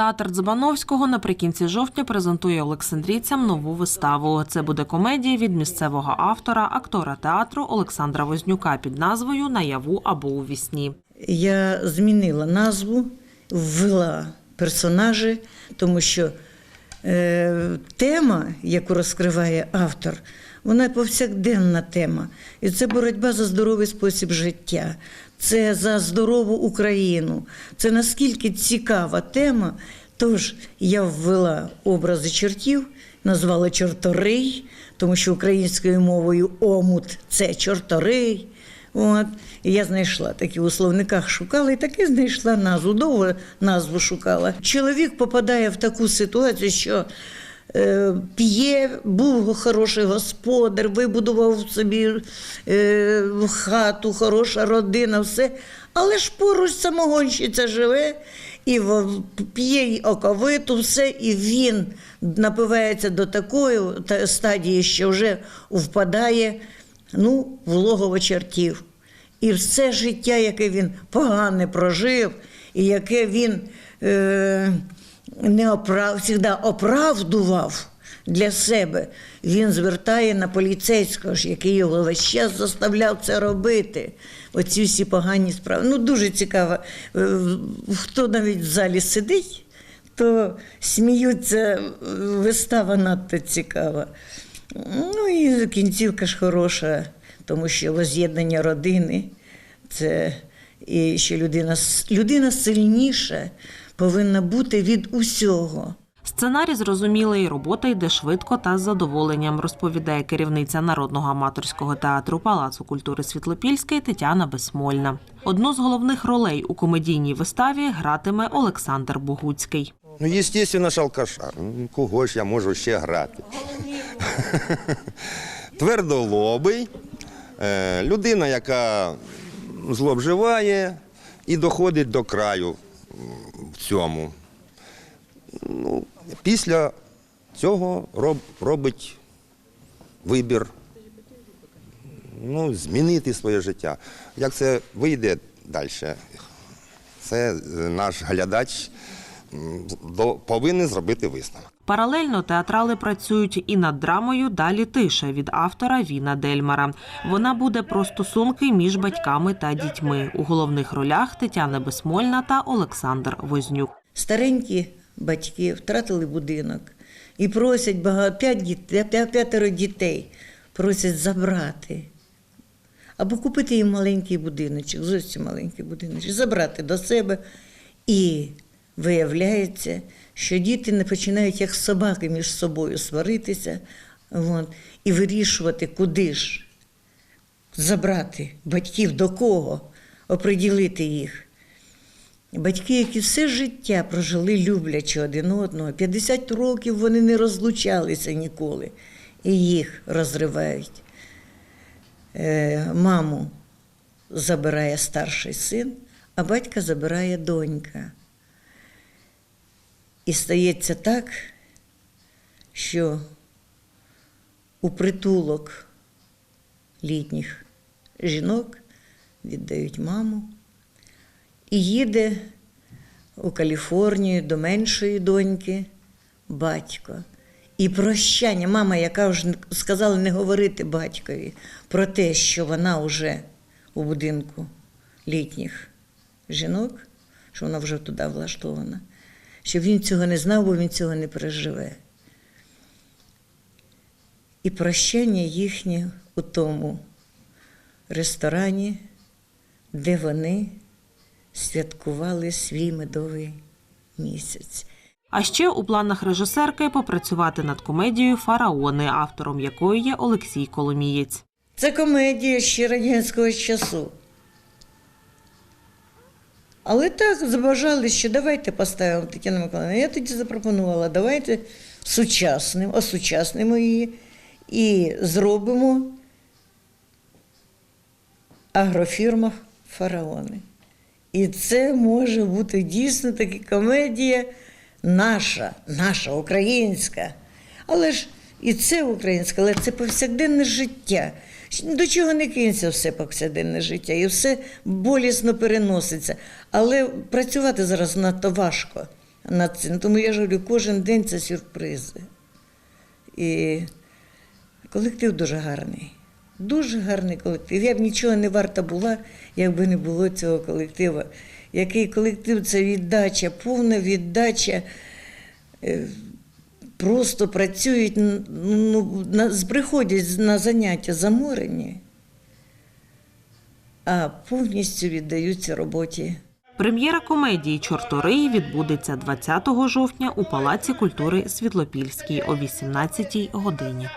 Театр Дзабановського наприкінці жовтня презентує олександрійцям нову виставу. Це буде комедія від місцевого автора, актора театру Олександра Вознюка під назвою Наяву або у вісні. Я змінила назву, ввела персонажі, тому що е, тема, яку розкриває автор, вона повсякденна тема. І це боротьба за здоровий спосіб життя, це за здорову Україну. Це наскільки цікава тема. Тож я ввела образи чортів, назвала чорторий, тому що українською мовою омут це чорторий. От. І я знайшла такі у словниках шукала і таки знайшла назву. Довго назву шукала. Чоловік попадає в таку ситуацію, що п'є, був хороший господар, вибудував собі е, хату, хороша родина, все. Але ж поруч самогонщиця живе і п'є й оковиту, все, і він напивається до такої стадії, що вже впадає ну, в логово чертів. І все життя, яке він погане прожив, і яке він е, не оправ, завжди оправдував для себе, він звертає на поліцейського ж, який його весь час заставляв це робити. Оці всі погані справи. Ну, дуже цікаво. Е, Хто навіть в залі сидить, то сміються, е, вистава надто цікава. Ну і кінцівка ж хороша, тому що воз'єднання родини це і ще людина, людина сильніша повинна бути від усього. Сценарій зрозумілий, робота йде швидко та з задоволенням, розповідає керівниця народного аматорського театру Палацу культури Світлопільський Тетяна Безсмольна. Одну з головних ролей у комедійній виставі гратиме Олександр Богуцький. Ну, звісно, ж алкаша. Ну, Кого ж я можу ще грати? Твердолобий, е, людина, яка зловживає і доходить до краю в цьому. Ну, після цього роб, робить вибір ну, змінити своє життя. Як це вийде далі? Це наш глядач повинен зробити висновок. Паралельно театрали працюють і над драмою Далі тиша від автора Віна Дельмара. Вона буде про стосунки між батьками та дітьми. У головних ролях Тетяна Безсмольна та Олександр Вознюк. Старенькі батьки втратили будинок і просять багато, п'ять дітей, п'ятеро дітей просять забрати. Або купити їм маленький будиночок, зовсім маленький будиночок, забрати до себе. І виявляється, що діти не починають як собаки між собою сваритися от, і вирішувати, куди ж забрати батьків до кого, оприділити їх. Батьки, які все життя прожили люблячи один одного, 50 років вони не розлучалися ніколи, і їх розривають. Е, маму забирає старший син, а батька забирає донька. І стається так, що у притулок літніх жінок віддають маму і їде у Каліфорнію до меншої доньки батько. І прощання, мама, яка вже сказала не говорити батькові про те, що вона вже у будинку літніх жінок, що вона вже туди влаштована, щоб він цього не знав, бо він цього не переживе. І прощання їхнє у тому ресторані, де вони святкували свій медовий місяць. А ще у планах режисерки попрацювати над комедією Фараони, автором якої є Олексій Коломієць. Це комедія ще радянського часу. Але так забажали, що давайте поставимо Тетяну Миколаївну. Я тоді запропонувала, давайте сучасним, осучаснимо її і зробимо агрофірма фараони. І це може бути дійсно таки комедія наша, наша, українська. Але ж і це українське, але це повсякденне життя. До чого не кинься все повсякденне життя, і все болісно переноситься. Але працювати зараз надто важко. на це. Ну, Тому я ж говорю, кожен день це сюрпризи. І колектив дуже гарний. Дуже гарний колектив. Я б нічого не варта була, якби не було цього колективу. Який колектив це віддача, повна віддача. Просто працюють, ну, приходять на заняття заморені, а повністю віддаються роботі. Прем'єра комедії Чортори відбудеться 20 жовтня у Палаці культури Світлопільській о 18 годині.